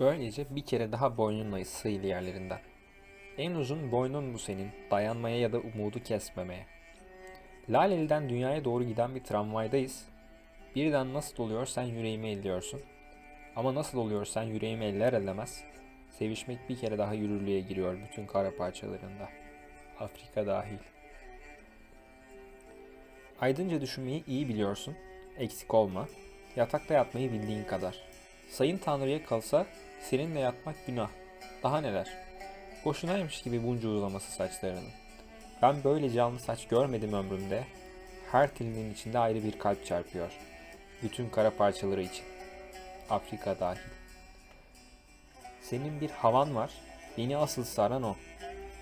Böylece bir kere daha boynunla sıyıl yerlerinden. En uzun boynun bu senin, dayanmaya ya da umudu kesmemeye. Laleli'den dünyaya doğru giden bir tramvaydayız. Birden nasıl oluyor sen yüreğimi elliyorsun. Ama nasıl oluyor sen yüreğimi eller ellemez. Sevişmek bir kere daha yürürlüğe giriyor bütün kara parçalarında. Afrika dahil. Aydınca düşünmeyi iyi biliyorsun. Eksik olma. Yatakta yatmayı bildiğin kadar. Sayın Tanrı'ya kalsa seninle yatmak günah. Daha neler? Boşunaymış gibi bunca uzaması saçlarının. Ben böyle canlı saç görmedim ömrümde. Her telinin içinde ayrı bir kalp çarpıyor. Bütün kara parçaları için. Afrika dahil. Senin bir havan var. Beni asıl saran o.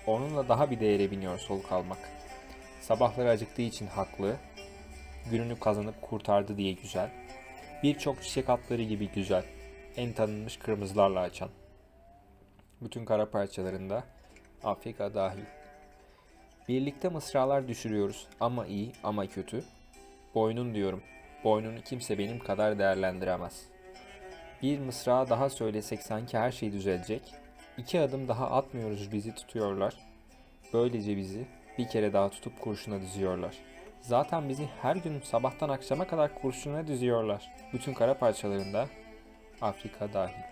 Onunla daha bir değere biniyor soluk almak. Sabahları acıktığı için haklı. Gününü kazanıp kurtardı diye güzel. Birçok çiçek atları gibi güzel. En tanınmış kırmızılarla açan. Bütün kara parçalarında Afrika dahil. Birlikte mısralar düşürüyoruz ama iyi ama kötü. Boynun diyorum. Boynunu kimse benim kadar değerlendiremez. Bir mısra daha söylesek sanki her şey düzelecek. İki adım daha atmıyoruz bizi tutuyorlar. Böylece bizi bir kere daha tutup kurşuna diziyorlar. Zaten bizi her gün sabahtan akşama kadar kurşuna diziyorlar. Bütün kara parçalarında Afrika dahil.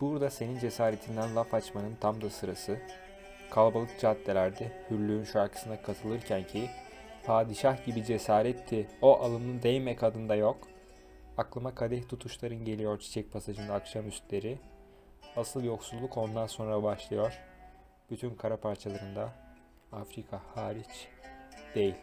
Burada senin cesaretinden laf açmanın tam da sırası. Kalabalık caddelerde hürlüğün şarkısına katılırken ki padişah gibi cesaretti o alımlı değme kadında yok. Aklıma kadeh tutuşların geliyor çiçek pasajında akşamüstleri. Asıl yoksulluk ondan sonra başlıyor. Bütün kara parçalarında Afrika hariç değil.